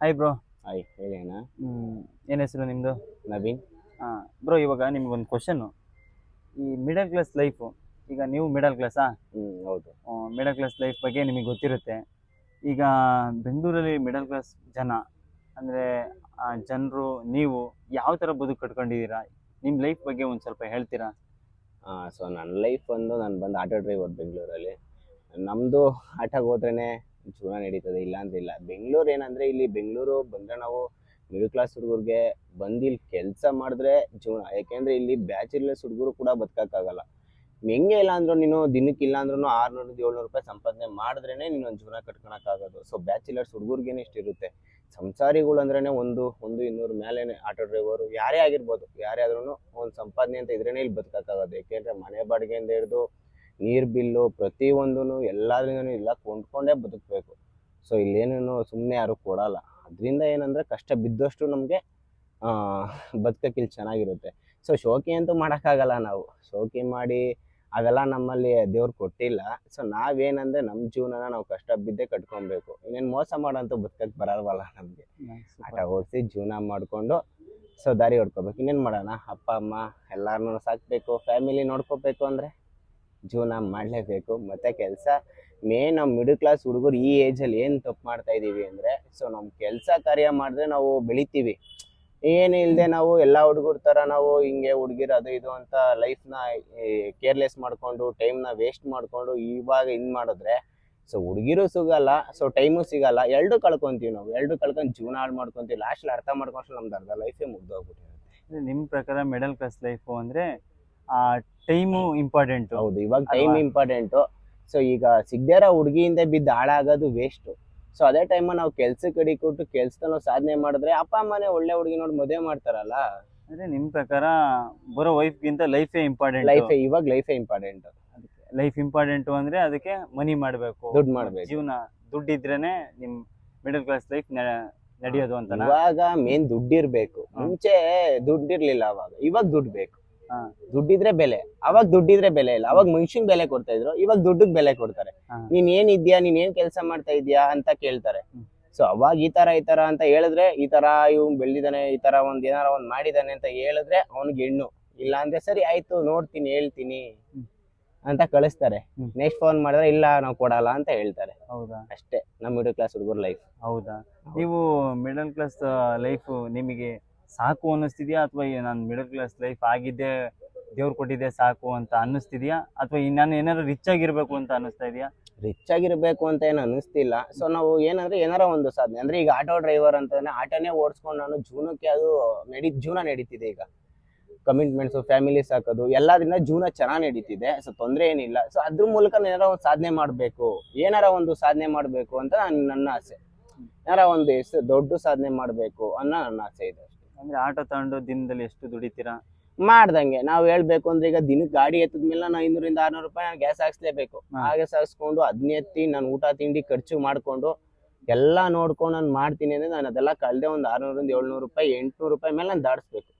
Hi bro hi ಹೇಳಿ ಅಣ್ಣ. ಏನು ಹೆಸರು ನಿಮ್ಮದು ನವೀನ್. ಬ್ರೋ ಇವಾಗ ನಿಮ್ಗೊಂದು ಕ್ವಶನ್ನು ಈ ಮಿಡಲ್ ಕ್ಲಾಸ್ ಲೈಫು ಈಗ ನೀವು ಮಿಡಲ್ ಕ್ಲಾಸಾ ಹ್ಞೂ ಹೌದು. ಮಿಡಲ್ ಕ್ಲಾಸ್ ಲೈಫ್ ಬಗ್ಗೆ ನಿಮಗೆ ಗೊತ್ತಿರುತ್ತೆ. ಈಗ ಬೆಂಗಳೂರಲ್ಲಿ ಮಿಡಲ್ ಕ್ಲಾಸ್ ಜನ ಅಂದರೆ ಜನರು ನೀವು ಯಾವ ಥರ ಬದುಕು ಕಟ್ಕೊಂಡಿದ್ದೀರಾ? ನಿಮ್ಮ ಲೈಫ್ ಬಗ್ಗೆ ಒಂದು ಸ್ವಲ್ಪ ಹೇಳ್ತೀರಾ? ಸೊ ನನ್ನ ಲೈಫ್ ಒಂದು ನಾನು ಬಂದು ಆಟೋ ಡ್ರೈವರ್ ಬೆಂಗಳೂರಲ್ಲಿ. ನಮ್ಮದು ಆಟೋಗೆ ಹೋದ್ರೇ ಜೀವನ ನಡೀತದೆ, ಇಲ್ಲ ಅಂದ್ರೆ ಇಲ್ಲ. ಬೆಂಗಳೂರು ಏನಂದ್ರೆ ಇಲ್ಲಿ ಬೆಂಗಳೂರು ಬಂದ್ರೆ ನಾವು ಮಿಡಲ್ ಕ್ಲಾಸ್ ಹುಡುಗರಿಗೆ ಬಂದು ಇಲ್ಲಿ ಕೆಲಸ ಮಾಡಿದ್ರೆ ಜೀವನ, ಯಾಕೆಂದ್ರೆ ಇಲ್ಲಿ ಬ್ಯಾಚುಲರ್ಸ್ ಹುಡುಗರು ಕೂಡ ಬದುಕಕ್ಕಾಗಲ್ಲ. ಹೆಂಗೆ ಇಲ್ಲ ಅಂದ್ರೂ ನೀನು ದಿನಕ್ಕೆ ಇಲ್ಲ ಅಂದ್ರೂ ಆರ್ನೂರು, ಏಳ್ನೂರು ರೂಪಾಯಿ ಸಂಪಾದನೆ ಮಾಡಿದ್ರೇನೆ ನೀನು ಒಂದು ಜೀವನ ಕಟ್ಕೊಳಕ್ಕಾಗೋದು ಸೊ ಬ್ಯಾಚುಲರ್ಸ್ ಹುಡುಗರಿಗೇನೆ ಇಷ್ಟಿರುತ್ತೆ ಸಂಸಾರಿಗಳು ಅಂದ್ರೇನೆ ಒಂದು ಒಂದು ಇನ್ನೂರು ಮೇಲೇನೆ ಆಟೋ ಡ್ರೈವರು ಯಾರೇ ಆಗಿರ್ಬೋದು. ಯಾರೇ ಆದ್ರೂ ಒಂದು ಸಂಪಾದನೆ ಅಂತ ಇದ್ರೇನೆ ಇಲ್ಲಿ ಬದುಕಕ್ಕಾಗೋದು. ಯಾಕೆಂದ್ರೆ ಮನೆ ಬಾಡಿಗೆಯಿಂದ ಹಿಡಿದು ನೀರು ಬಿಲ್ಲು ಪ್ರತಿಯೊಂದೂ ಎಲ್ಲದ್ರಿಂದ ಇಲ್ಲ ಕೊಂಡ್ಕೊಂಡೇ ಬದುಕಬೇಕು. ಸೊ ಇಲ್ಲೇನೇನು ಸುಮ್ಮನೆ ಯಾರು ಕೊಡಲ್ಲ. ಅದರಿಂದ ಏನಂದ್ರೆ ಕಷ್ಟ ಬಿದ್ದಷ್ಟು ನಮಗೆ ಬದುಕಕ್ಕೆ ಇಲ್ಲಿ ಚೆನ್ನಾಗಿರುತ್ತೆ. ಸೊ ಶೋಕಿ ಅಂತೂ ಮಾಡೋಕ್ಕಾಗಲ್ಲ ನಾವು. ಶೋಕಿ ಮಾಡಿ ಅವೆಲ್ಲ ನಮ್ಮಲ್ಲಿ ದೇವ್ರು ಕೊಟ್ಟಿಲ್ಲ. ಸೊ ನಾವೇನಂದ್ರೆ ನಮ್ಮ ಜೀವನನ ನಾವು ಕಷ್ಟ ಬಿದ್ದೆ ಕಟ್ಕೊಬೇಕು. ಇನ್ನೇನು ಮೋಸ ಮಾಡಂತೂ ಬದುಕಕ್ಕೆ ಬರಲ್ವಲ್ಲ ನಮಗೆ. ಆಟ ಓಡಿಸಿ ಜೀವನ ಮಾಡಿಕೊಂಡು ಸೊ ದಾರಿ ಹೊಡ್ಕೋಬೇಕು. ಇನ್ನೇನು ಮಾಡೋಣ? ಅಪ್ಪ ಅಮ್ಮ ಎಲ್ಲರನ್ನೂ ಸಾಕಬೇಕು. ಫ್ಯಾಮಿಲಿ ನೋಡ್ಕೋಬೇಕು ಅಂದರೆ? ಜೀವನ ಮಾಡಲೇಬೇಕು. ಮತ್ತು ಕೆಲಸ ಮೇನ್ ನಮ್ಮ ಮಿಡಲ್ ಕ್ಲಾಸ್ ಹುಡುಗರು ಈ ಏಜಲ್ಲಿ ಏನು ತಪ್ಪು ಮಾಡ್ತಾ ಇದ್ದೀವಿ ಅಂದರೆ ಸೊ ನಮ್ಮ ಕೆಲಸ ಕಾರ್ಯ ಮಾಡಿದ್ರೆ ನಾವು ಬೆಳಿತೀವಿ. ಏನು ಇಲ್ಲದೆ ನಾವು ಎಲ್ಲ ಹುಡುಗರ ಥರ ನಾವು ಹಿಂಗೆ ಹುಡುಗಿರು ಅದು ಇದು ಅಂತ ಲೈಫ್ನ ಕೇರ್ಲೆಸ್ ಮಾಡಿಕೊಂಡು ಟೈಮ್ನ ವೇಸ್ಟ್ ಮಾಡಿಕೊಂಡು ಇವಾಗ ಹಿಂಗೆ ಮಾಡಿದ್ರೆ ಸೊ ಹುಡುಗಿರು ಸಿಗಲ್ಲ ಸೊ ಟೈಮು ಸಿಗಲ್ಲ. ಎರಡು ಕಳ್ಕೊತೀವಿ ನಾವು. ಎರಡು ಕಳ್ಕೊಂಡು ಜೀವನ ಹಾಳು ಮಾಡ್ಕೊತೀವಿ. ಲಾಸ್ಟಲ್ಲಿ ಅರ್ಥ ಮಾಡ್ಕೊಂಡ್ರೆ ನಮ್ದು ಅರ್ಧ ಲೈಫೇ ಮುಗ್ದೋಗ್ಬಿಟ್ಟಿರುತ್ತೆ. ನಿಮ್ಮ ಪ್ರಕಾರ ಮಿಡಲ್ ಕ್ಲಾಸ್ ಲೈಫು ಅಂದರೆ ಟೈಮು ಇಂಪಾರ್ಟೆಂಟ್ ಹೌದು ಇವಾಗ ಟೈಮ್? ಇಂಪಾರ್ಟೆಂಟು ಸೊ ಈಗ ಸಿಗ್ದೇರ ಹುಡುಗಿಯಿಂದ ಬಿದ್ದು ಹಾಳಾಗೋದು ವೇಸ್ಟು ಸೊ ಅದೇ ಟೈಮ್ ನಾವು ಕೆಲ್ಸಕ್ಕೆ ಕಡಿ ಕೊಟ್ಟು ಕೆಲ್ಸದಲ್ಲಿ ನಾವು ಸಾಧನೆ ಮಾಡಿದ್ರೆ ಅಪ್ಪ ಅಮ್ಮನೇ ಒಳ್ಳೆ ಹುಡುಗಿ ನೋಡಿ ಮದುವೆ ಮಾಡ್ತಾರಲ್ಲ? ಅಂದ್ರೆ ನಿಮ್ ಪ್ರಕಾರ ಬರೋ ವೈಫ್ಗಿಂತ ಲೈಫೇ ಇಂಪಾರ್ಟೆಂಟ್ ಲೈಫೇ ಇವಾಗ ಲೈಫೇ ಇಂಪಾರ್ಟೆಂಟ್ ಲೈಫ್ ಇಂಪಾರ್ಟೆಂಟ್ ಅಂದ್ರೆ ಅದಕ್ಕೆ ಮನಿ ಮಾಡಬೇಕು. ದುಡ್ಡು ಮಾಡ್ಬೇಕು. ಜೀವನ ದುಡ್ಡಿದ್ರೇನೆ ನಿಮ್ ಮಿಡಲ್ ಕ್ಲಾಸ್ ಲೈಫ್ ನಡೆಯೋದು ಅಂತ ಇವಾಗ ಮೇನ್ ದುಡ್ಡಿರ್ಬೇಕು. ಮುಂಚೆ ದುಡ್ಡಿರ್ಲಿಲ್ಲ ಅವಾಗ. ಇವಾಗ ದುಡ್ಡು ಬೇಕು. ದುಡ್ಡಿದ್ರೆ ಬೆಲೆ. ಅವಾಗ ದುಡ್ಡಿದ್ರೆ ಬೆಲೆ ಇಲ್ಲ. ಅವಾಗ ಮನುಷ್ಯನ್ ಬೆಲೆ ಕೊಡ್ತಾ ಇದ್ರು. ಇವಾಗ ದುಡ್ಡಿಗೆ ಬೆಲೆ ಕೊಡ್ತಾರೆ. ನೀನ್ ಏನ್ ಇದ್ಯಾ? ನೀನ್ ಏನ್ ಕೆಲಸ ಮಾಡ್ತಾ ಇದ್ಯಾ? ಅಂತ ಕೇಳ್ತಾರೆ. ಸೊ ಅವಾಗ ಈ ತರ ಈ ತರ ಅಂತ ಹೇಳಿದ್ರೆ ಈ ತರ ಇವ್ ಬೆಳ್ದಿದಾನೆ ಈ ತರ ಒಂದ್ ಏನಾರ ಒಂದ್ ಮಾಡಿದಾನೆ ಅಂತ ಹೇಳಿದ್ರೆ ಅವ್ನಿಗೆ ಹೆಣ್ಣು. ಇಲ್ಲ ಅಂದ್ರೆ ಸರಿ ಆಯ್ತು ನೋಡ್ತೀನಿ ಹೇಳ್ತೀನಿ ಅಂತ ಕಳಿಸ್ತಾರೆ. ನೆಕ್ಸ್ಟ್ ಫೋನ್ ಮಾಡಿದ್ರೆ ಇಲ್ಲ ನಾವು ಕೊಡಲ್ಲ ಅಂತ ಹೇಳ್ತಾರೆ. ಹೌದಾ? ಅಷ್ಟೇ. ನಮ್ಮ ಮಿಡಲ್ ಕ್ಲಾಸ್ ಹುಡುಗರ ಲೈಫ್ ಹೌದಾ? ನೀವು ಮಿಡಲ್ ಕ್ಲಾಸ್ ಲೈಫ್ ನಿಮಗೆ ಸಾಕು ಅನ್ನಿಸ್ತಿದ್ಯಾ? ಅಥವಾ ನಾನು ಮಿಡಲ್ ಕ್ಲಾಸ್ ಲೈಫ್ ಆಗಿದ್ದೆ ದೇವ್ರು ಕೊಟ್ಟಿದ್ದೆ ಸಾಕು ಅಂತ ಅನ್ನಿಸ್ತಿದ್ಯಾ? ಅಥವಾ ನಾನು ಏನಾದ್ರು ರಿಚ್ ಆಗಿರ್ಬೇಕು ಅಂತ ಅನ್ನಿಸ್ತಾ ಇದೆಯಾ? ರಿಚ್ ಆಗಿರ್ಬೇಕು ಅಂತ ಏನು ಅನ್ನಿಸ್ತಿಲ್ಲ. ಸೊ ನಾವು ಏನಂದ್ರೆ ಏನಾರ ಒಂದು ಸಾಧನೆ. ಅಂದ್ರೆ ಈಗ ಆಟೋ ಡ್ರೈವರ್ ಅಂತಂದ್ರೆ ಆಟೋನೇ ಓಡಿಸ್ಕೊಂಡು ನಾನು ಜೀವನಕ್ಕೆ ಅದು ನಡಿ, ಜೀವನ ನಡೀತಿದೆ ಈಗ. ಕಮಿಟ್ಮೆಂಟ್ಸು ಫ್ಯಾಮಿಲಿ ಸಾಕೋದು, ಎಲ್ಲದ್ರಿಂದ ಜೀವನ ಚೆನ್ನಾಗಿ ನಡೀತಿದೆ. ಸೊ ತೊಂದರೆ ಏನಿಲ್ಲ. ಸೊ ಅದ್ರ ಮೂಲಕ ಏನಾರ ಒಂದು ಸಾಧನೆ ಮಾಡಬೇಕು. ಏನಾರ ಒಂದು ಸಾಧನೆ ಮಾಡಬೇಕು ಅಂತ ನನ್- ನನ್ನ ಆಸೆ. ಏನಾರ ಒಂದು ದೊಡ್ಡ ಸಾಧನೆ ಮಾಡಬೇಕು ಅನ್ನೋ ನನ್ನ ಆಸೆ ಇದೆ. ಅಂದ್ರೆ ಆಟೋ ತಗೊಂಡು ದಿನದಲ್ಲಿ ಎಷ್ಟು ದುಡಿತೀರಾ? ಮಾಡ್ದಂಗೆ. ನಾವು ಹೇಳ್ಬೇಕು ಅಂದ್ರೆ ಈಗ ದಿನಕ್ಕೆ ಗಾಡಿ ಎತ್ತದ ಮೇಲೆ ನಾನು ಐನೂರಿಂದ ಆರ್ನೂರು ರೂಪಾಯಿ ಗ್ಯಾಸ್ ಹಾಕ್ಸ್ಲೇಬೇಕು. ಹಾಗೆ ಸಾಗಿಸ್ಕೊಂಡು ಅದನ್ನ ಎತ್ತಿ ನಾನು ಊಟ ತಿಂಡಿ ಖರ್ಚು ಮಾಡ್ಕೊಂಡು ಎಲ್ಲ ನೋಡ್ಕೊಂಡು ನಾನು ಮಾಡ್ತೀನಿ ಅಂದ್ರೆ ನಾನು ಅದೆಲ್ಲ ಕಳ್ದೆ ಒಂದು ಆರ್ನೂರಿಂದ ಏಳ್ನೂರು ರೂಪಾಯಿ ಎಂಟ್ನೂರು ರೂಪಾಯಿ ಮೇಲೆ ನಾನು ದಾಡಿಸ್ಬೇಕು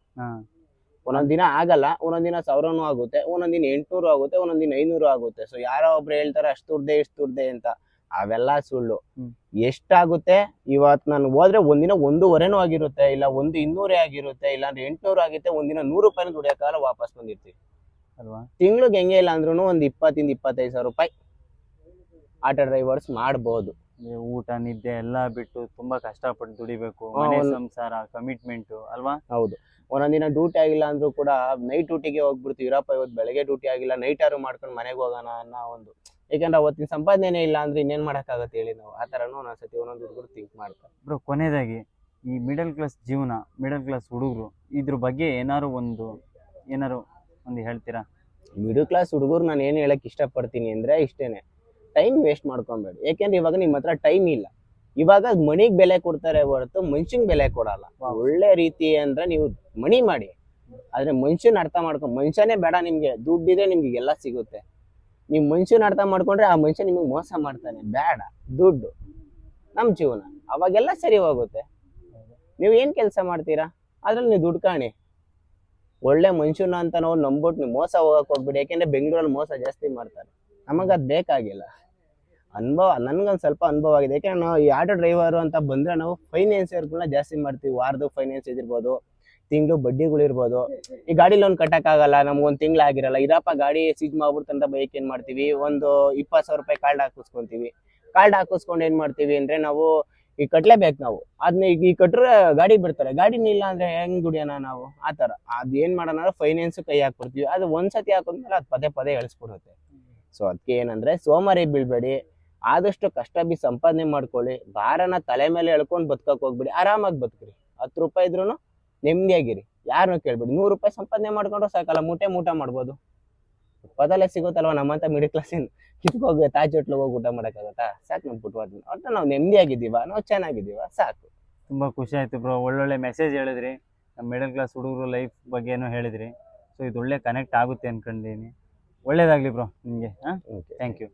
ಒಂದೊಂದ್ ದಿನ ಆಗಲ್ಲ ಒಂದೊಂದ್ ದಿನ ಸಾವಿರನೂ ಆಗುತ್ತೆ ಒಂದೊಂದ್ ದಿನ ಎಂಟ್ನೂರು ಆಗುತ್ತೆ ಒಂದೊಂದ್ ದಿನ ಐನೂರು ಆಗುತ್ತೆ. ಸೊ ಯಾರೋ ಒಬ್ರು ಹೇಳ್ತಾರೆ ಅಷ್ಟು ದುಡ್ದೆ ಇಷ್ಟು ದುಡ್ದೆ ಅಂತ. ಅವೆಲ್ಲ ಸುಳ್ಳು. ಎಷ್ಟಾಗುತ್ತೆ? ಇವತ್ ನಾನು ಹೋದ್ರೆ ಒಂದಿನ ಒಂದೂವರೆನೂ ಆಗಿರುತ್ತೆ ಇಲ್ಲ ಒಂದು ಇನ್ನೂರೇ ಆಗಿರುತ್ತೆ ಇಲ್ಲ ಅಂದ್ರೆ ಎಂಟ್ನೂರು ಆಗುತ್ತೆ ಒಂದಿನ ನೂರು ರೂಪಾಯಿನೂ ದುಡಿಯೋಕಾಲ ವಾಪಸ್ ಬಂದಿರ್ತೀವಿ. ಅಲ್ವಾ? ತಿಂಗ್ಳಿಗೆ ಹೆಂಗೆ ಇಲ್ಲ ಅಂದ್ರೂ ಒಂದು ಇಪ್ಪತ್ತಿಂದ ಇಪ್ಪತ್ತೈದು ಸಾವಿರ ರೂಪಾಯಿ ಆಟೋ ಡ್ರೈವರ್ಸ್ ಮಾಡ್ಬೋದು. ಊಟ ನಿದ್ದೆ ಎಲ್ಲ ಬಿಟ್ಟು ತುಂಬಾ ಕಷ್ಟಪಟ್ಟು ದುಡಿಬೇಕು. ಮನೆ ಸಂಸಾರ ಕಮಿಟ್ಮೆಂಟ್ ಅಲ್ವಾ? ಹೌದು. ಒಂದೊಂದಿನ ದಿನ ಡ್ಯೂಟಿ ಆಗಿಲ್ಲ ಅಂದ್ರೂ ಕೂಡ ನೈಟ್ ಡ್ಯೂಟಿಗೆ ಹೋಗ್ಬಿಡ್ತೀವಿ. ಇರಪ್ಪ ಇವತ್ತು ಬೆಳಗ್ಗೆ ಡ್ಯೂಟಿ ಆಗಿಲ್ಲ ನೈಟ್ ಆರು ಮಾಡ್ಕೊಂಡು ಮನೆಗೆ ಹೋಗೋಣ ಅನ್ನೋ ಒಂದು ಯಾಕಂದ್ರೆ ಅವತ್ತಿನ ಸಂಪಾದನೆ ಇಲ್ಲ ಅಂದ್ರೆ ಇನ್ನೇನ್ ಮಾಡಕ್ಕಾಗತ್ತೆ ಹೇಳಿ ನಾವು. ಆ ಥರನೂ ಒಂದೊಂದ್ಸತಿ ಒಂದೊಂದು ಹುಡುಗರು ಥಿಂಕ್ ಮಾಡ್ತಾರೆ. ಬ್ರೋ ಕೊನೆಯದಾಗಿ ಈ ಮಿಡಲ್ ಕ್ಲಾಸ್ ಜೀವನ ಮಿಡಲ್ ಕ್ಲಾಸ್ ಹುಡುಗರು ಇದ್ರ ಬಗ್ಗೆ ಏನಾರು ಒಂದು ಏನಾರು ಒಂದು ಹೇಳ್ತೀರಾ? ಮಿಡಲ್ ಕ್ಲಾಸ್ ಹುಡುಗರು ನಾನು ಏನು ಹೇಳಕ್ ಇಷ್ಟಪಡ್ತೀನಿ ಅಂದ್ರೆ ಇಷ್ಟೇನೆ. Time waste ಮಾಡ್ಕೊಬೇಡಿ. ಯಾಕೆಂದ್ರೆ ಇವಾಗ ನಿಮ್ಮ ಹತ್ರ ಟೈಮ್ ಇಲ್ಲ. ಇವಾಗ ಮಣಿಗೆ ಬೆಲೆ ಕೊಡ್ತಾರೆ ಹೊರತು ಮನುಷ್ಯಂಗೆ ಬೆಲೆ ಕೊಡಲ್ಲ. ಒಳ್ಳೆ ರೀತಿ ಅಂದ್ರೆ ನೀವು ಮಣಿ ಮಾಡಿ. ಆದ್ರೆ ಮನುಷ್ಯನ ಅರ್ಥ ಮಾಡ್ಕೊಂಡು ಮನುಷ್ಯನೇ ಬೇಡ ನಿಮ್ಗೆ. ದುಡ್ಡಿದ್ರೆ ನಿಮ್ಗೆ ಎಲ್ಲ ಸಿಗುತ್ತೆ. ನೀವು ಮನುಷ್ಯನ ಅರ್ಥ ಮಾಡ್ಕೊಂಡ್ರೆ ಆ ಮನುಷ್ಯ ನಿಮಗೆ ಮೋಸ ಮಾಡ್ತಾನೆ. ಬೇಡ ದುಡ್ಡು. ನಮ್ಮ ಜೀವನ. ಅವಾಗೆಲ್ಲ ಸರಿ ಹೋಗುತ್ತೆ. ನೀವು ಏನು ಕೆಲಸ ಮಾಡ್ತೀರಾ? ಅದ್ರಲ್ಲಿ ನೀವು ದುಡ್ಡು ಕಾಣಿ. ಒಳ್ಳೆ ಮನುಷ್ಯನ ಅಂತ ನಾವು ನಂಬಿಟ್ಟು ನೀವು ಮೋಸ ಹೋಗಕ್ಕೆ ಹೋಗ್ಬಿಡಿ. ಯಾಕೆಂದ್ರೆ ಬೆಂಗಳೂರಲ್ಲಿ ಮೋಸ ಜಾಸ್ತಿ ಮಾಡ್ತಾರೆ. ನಮಗೆ ಅದು ಬೇಕಾಗಿಲ್ಲ. ಅನುಭವ, ನನ್ಗೊಂದು ಸ್ವಲ್ಪ ಅನುಭವ ಆಗಿದೆ. ಯಾಕೆಂದ್ರೆ ನಾವು ಈ ಆಟೋ ಡ್ರೈವರು ಅಂತ ಬಂದರೆ ನಾವು ಫೈನಾನ್ಸಿಯರ್ಗಳನ್ನ ಜಾಸ್ತಿ ಮಾಡ್ತೀವಿ. ವಾರದ ಫೈನಾನ್ಸ್ ಇದಿರ್ಬೋದು ತಿಂಗಳು ಬಡ್ಡಿಗಳಿರ್ಬೋದು ಈ ಗಾಡಿ ಲೋನ್ ಕಟ್ಟಕ್ಕಾಗಲ್ಲ, ನಮ್ಗೊಂದು ತಿಂಗಳು ಆಗಿರಲ್ಲ ಇದಪ್ಪ ಗಾಡಿ ಸೀಜ್ ಮಾಡ್ಬಿಡ್ತಂತ ಬೈಕ್ ಏನ್ ಮಾಡ್ತೀವಿ? ಒಂದು ಇಪ್ಪತ್ತು ಸಾವಿರ ರೂಪಾಯಿ ಕಾರ್ಡ್ ಹಾಕಿಸ್ಕೊಂತೀವಿ. ಕಾರ್ಡ್ ಹಾಕಿಸ್ಕೊಂಡು ಏನ್ ಮಾಡ್ತೀವಿ ಅಂದ್ರೆ ನಾವು ಈಗ ಕಟ್ಲೇಬೇಕು ನಾವು. ಅದನ್ನ ಈಗ ಈ ಕಟ್ರೆ ಗಾಡಿ ಬಿಡ್ತಾರೆ. ಗಾಡಿ ಇಲ್ಲ ಅಂದ್ರೆ ಹೆಂಗ್ ದುಡಿಯೋಣ ನಾವು? ಆ ಥರ. ಅದ್ ಏನ್ ಮಾಡೋಣ ಫೈನಾನ್ಸ್ ಕೈ ಹಾಕ್ಬಿಡ್ತೀವಿ. ಅದು ಒಂದ್ಸತಿ ಹಾಕಿದ್ಮೇಲೆ ಅದು ಪದೇ ಪದೇ ಎಳಿಸ್ಬಿಡುತ್ತೆ. ಸೊ ಅದಕ್ಕೆ ಏನಂದ್ರೆ ಸೋಮಾರಿ ಬೀಳ್ಬೇಡಿ. ಆದಷ್ಟು ಕಷ್ಟ ಬಿ ಸಂಪಾದನೆ ಮಾಡ್ಕೊಳ್ಳಿ. ಭಾರನ ತಲೆ ಮೇಲೆ ಎಳ್ಕೊಂಡು ಬದುಕಕ್ ಹೋಗ್ಬಿಡಿ. ಆರಾಮಾಗಿ ಬದುಕ್ರಿ. ಹತ್ತು ರೂಪಾಯಿ ಇದ್ರೂ ನೆಮ್ಮದಿಯಾಗಿರಿ. ಯಾರನ್ನೂ ಕೇಳ್ಬೇಡಿ. ನೂರು ರೂಪಾಯಿ ಸಂಪಾದನೆ ಮಾಡ್ಕೊಂಡ್ರೆ ಸಾಕಲ್ಲ ಮೂಟೆ ಮೂಟ ಮಾಡ್ಬೋದು. ಪದಲ್ಲೇ ಸಿಗುತ್ತಲ್ವ ನಮ್ಮಂತ ಮಿಡಿಲ್ ಕ್ಲಾಸಿನ ಕಿತ್ಕೋಗಿ ತಾಜ್ ಹೋಟ್ಲಿಗೆ ಹೋಗಿ ಊಟ ಮಾಡೋಕ್ಕಾಗತ್ತಾ? ಸಾಕು ನಮ್ಮ ಪುಟ್ವಾದ ಒಟ್ಟು ನಾವು ನೆಮ್ಮದಿಯಾಗಿದ್ದೀವ? ನಾವು ಚೆನ್ನಾಗಿದ್ದೀವ? ಸಾಕು. ತುಂಬ ಖುಷಿ ಆಯಿತು ಬ್ರೋ ಒಳ್ಳೊಳ್ಳೆ ಮೆಸೇಜ್ ಹೇಳಿದ್ರಿ. ನಮ್ಮ ಮಿಡಲ್ ಕ್ಲಾಸ್ ಹುಡುಗರು ಲೈಫ್ ಬಗ್ಗೆನೂ ಹೇಳಿದ್ರಿ. ಸೊ ಇದು ಒಳ್ಳೆ ಕನೆಕ್ಟ್ ಆಗುತ್ತೆ ಅನ್ಕೊಂಡಿದ್ದೀನಿ ಒಳ್ಳೇದಾಗಲಿ ಬ್ರೋ ನಿಮಗೆ ಹಾಂ? Okay thank you